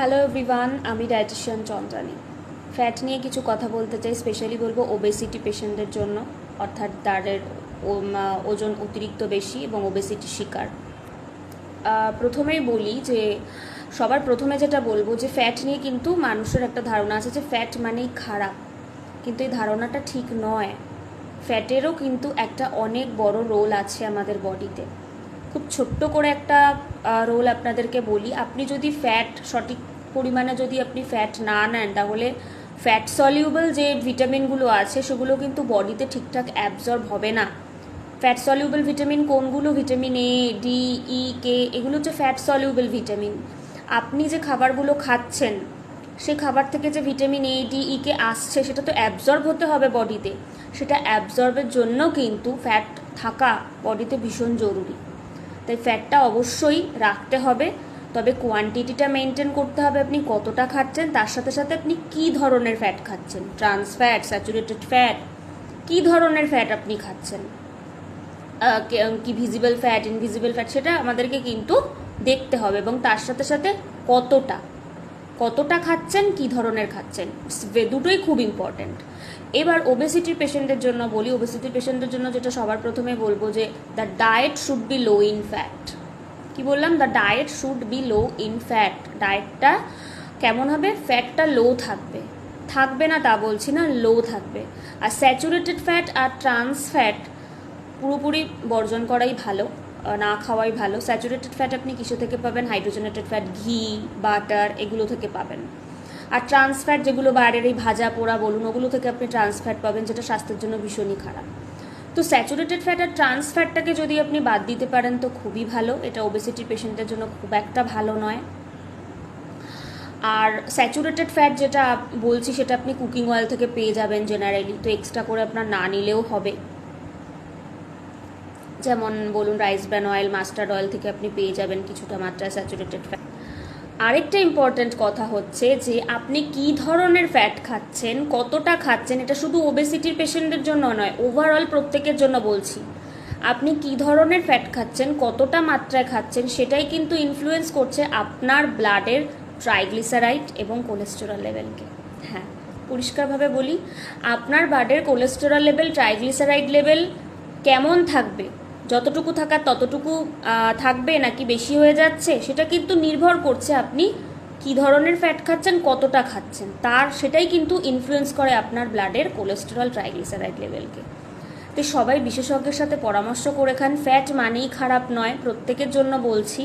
Hello everyone আমি dietician Chandrani. Fat নিয়ে কিছু কথা বলতে চাই স্পেশালি বলব ওবেসিটি পেশেন্টদের জন্য, অর্থাৎ তাদের ওজন অতিরিক্ত বেশি এবং ওবেসিটি শিকার। প্রথমেই বলি যে, সবার প্রথমে যেটা বলব যে ফ্যাট নিয়ে কিন্তু মানুষের একটা ধারণা আছে যে ফ্যাট মানেই খারাপ। কিন্তু এই ধারণাটা ঠিক নয়। ফ্যাটেরও কিন্তু একটা অনেক বড় রোল আছে আমাদের বডিতে খুব ছোট্ট করে একটা রোল আপনাদেরকে বলি। আপনি যদি ফ্যাট সঠিক পরিমাণে যদি আপনি ফ্যাট না নেন, তাহলে ফ্যাট সলিউবল যে ভিটামিনগুলো আছে, সেগুলো কিন্তু বডিতে ঠিকঠাক অ্যাবজর্ব হবে না। ফ্যাট সলিউবল ভিটামিন কোনগুলো? Vitamin A D E K এগুলো হচ্ছে ফ্যাট সলিউবল ভিটামিন আপনি যে খাবারগুলো খাচ্ছেন সে খাবার থেকে যে ভিটামিন এ ডি ই কে আসছে, সেটা তো অ্যাবজর্ব হতে হবে বডিতে সেটা অ্যাবজর্বের জন্য কিন্তু ফ্যাট থাকা বডিতে ভীষণ জরুরি। তাই ফ্যাটটা অবশ্যই রাখতে হবে। তবে কোয়ান্টিটিটা মেনটেন করতে হবে আপনি কতটা খাচ্ছেন, তার সাথে সাথে আপনি কি ধরনের ফ্যাট খাচ্ছেন? ট্রান্স ফ্যাট স্যাচুরেটেড ফ্যাট কি ধরনের ফ্যাট আপনি খাচ্ছেন? কি ভিজিবল ফ্যাট ইনভিজিবল ফ্যাট সেটা আমাদেরকে কিন্তু দেখতে হবে এবং তার সাথে সাথে কতটা কতটা খাচ্ছেন, কি ধরনের খাচ্ছেন? দুটোই খুব ইম্পর্ট্যান্ট এবার ওবেসিটির পেশেন্টের জন্য বলি ওবেসিটির পেশেন্টের জন্য যেটা সবার প্রথমে বলব যে the diet should be low in fat কি বললাম? The diet should be low in fat ডায়েটটা কেমন হবে? ফ্যাটটা লো থাকবে। থাকবে না তা বলছি না লো থাকবে। আর স্যাচুরেটেড ফ্যাট আর ট্রান্স ফ্যাট পুরোপুরি বর্জন করাই ভালো। না খাওয়াই ভালো। স্যাচুরেটেড ফ্যাট আপনি কিসে থেকে পাবেন হাইড্রোজেনেটেড ফ্যাট ঘি বাটার এগুলো থেকে পাবেন। আর ট্রান্স ফ্যাট যেগুলো বাইরের এই ভাজা, পোড়া বলুন, ওগুলো থেকে আপনি ট্রান্স ফ্যাট পাবেন, যেটা স্বাস্থ্যের জন্য ভীষণই খারাপ। তো স্যাচুরেটেড ফ্যাট আর ট্রান্স ফ্যাটটাকে যদি আপনি বাদ দিতে পারেন, তো খুবই ভালো। এটা ওবেসিটি পেশেন্টের জন্য খুব একটা ভালো নয়। আর স্যাচুরেটেড ফ্যাট যেটা বলছি, সেটা আপনি কুকিং অয়েল থেকে পেয়ে যাবেন জেনারেলি তো এক্সট্রা করে আপনার না নিলেও হবে। যেমন বলুন rice bran oil mustard oil থেকে আপনি পেয়ে যাবেন কিছুটা মাত্রায় স্যাচুরেটেড ফ্যাট আরেকটা ইম্পর্ট্যান্ট কথা হচ্ছে যে আপনি কি ধরনের ফ্যাট খাচ্ছেন, কতটা খাচ্ছেন, এটা শুধু ওবেসিটির পেশেন্টের জন্য নয় ওভারঅল প্রত্যেকের জন্য বলছি। আপনি কি ধরনের ফ্যাট খাচ্ছেন, কতটা মাত্রায় খাচ্ছেন, সেটাই কিন্তু ইনফ্লুয়েন্স করছে আপনার ব্লাডের ট্রাইগ্লিসারাইড এবং কোলেস্টেরল লেভেলকে হ্যাঁ পরিষ্কারভাবে বলি, আপনার ব্লাডের কোলেস্টেরল লেভেল ট্রাইগ্লিসারাইড লেভেল কেমন থাকবে যতটুকু থাকার ততটুকু থাকবে নাকি বেশি হয়ে যাচ্ছে, সেটা কিন্তু নির্ভর করছে আপনি কি ধরনের ফ্যাট খাচ্ছেন, কতটা খাচ্ছেন। তার সেটাই কিন্তু ইনফ্লুয়েন্স করে আপনার ব্লাডের কোলেস্টেরল ট্রাইগ্লিসারাইড লেভেলকে তো সবাই বিশেষজ্ঞের সাথে পরামর্শ করে খান। ফ্যাট মানেই খারাপ নয়, প্রত্যেকের জন্য বলছি।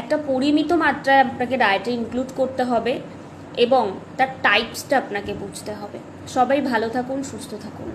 একটা পরিমিত মাত্রায় আপনাকে ডায়েটে ইনক্লুড করতে হবে এবং তার টাইপসটা আপনাকে বুঝতে হবে। সবাই ভালো থাকুন, সুস্থ থাকুন।